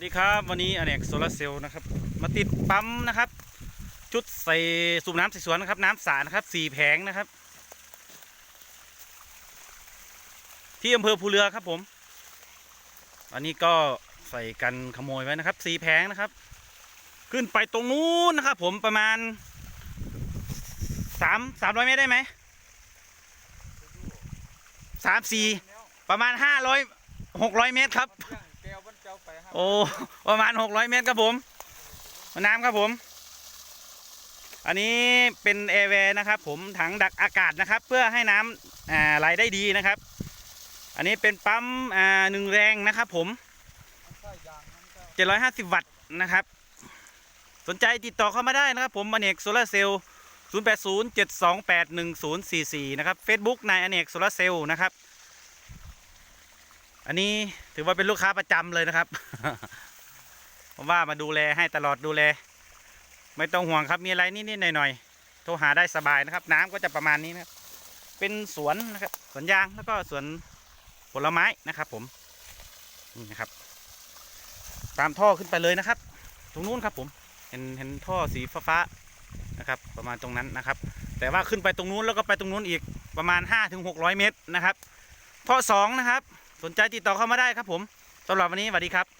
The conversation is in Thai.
วัสดีครับ วันนี้อเนกโซลาร์เซลล์นะครับ มาติดปั๊มนะครับ ชุดใส่สูบน้ำใส่สวนนะครับ น้ำสานะครับสี่แผงนะครับ ที่อำเภอภูเรือครับผม อันนี้ก็ใส่กันขโมยไว้นะครับสี่แผงนะครับ ขึ้นไปตรงนู้นนะครับ ผมประมาณสามสามร้อยเมตรได้ไหมสามสี่ประมาณห้าร้อยหกร้อยเมตรครับ ววันเจ้าไปห้าโอ้ประมาณ600เมตรครับผมน้ำครับผม อันนี้เป็นแอร์แวร์นะครับ ผมถังดักอากาศนะครับ เพื่อให้น้ำไหลได้ดีนะครับ อันนี้เป็นปั๊มหนึ่งแรงนะครับ ผมใส่ยางมันก็750วัตต์นะครับ สนใจติดต่อเข้ามาได้นะครับ ผมอเนกโซลาเซลล์0807281044 นะครับ Facebook นายอเนกโซลาเซลล์นะครับ อันนี้ถือว่าเป็นลูกค้าประจำเลยนะครับผมว่ามาดูแลให้ตลอดดูแล ไม่ต้องห่วงครับมีอะไรนิดๆหน่อยๆโทรหาได้สบายนะครับ น้ำก็จะประมาณนี้นะครับ เป็นสวนนะครับสวนยางแล้วก็สวนผลไม้นะครับ ผมนี่นะครับ ตามท่อขึ้นไปเลยนะครับ ตรงนู้นครับผมเห็นเห็นท่อสีฟ้าๆนะครับ ประมาณตรงนั้นนะครับ แต่ว่าขึ้นไปตรงนู้นแล้วก็ไปตรงนู้นอีกประมาณ 5-600 เมตรนะครับท่อสองนะครับ สนใจติดต่อเข้ามาได้ครับผมสำหรับวันนี้สวัสดีครับ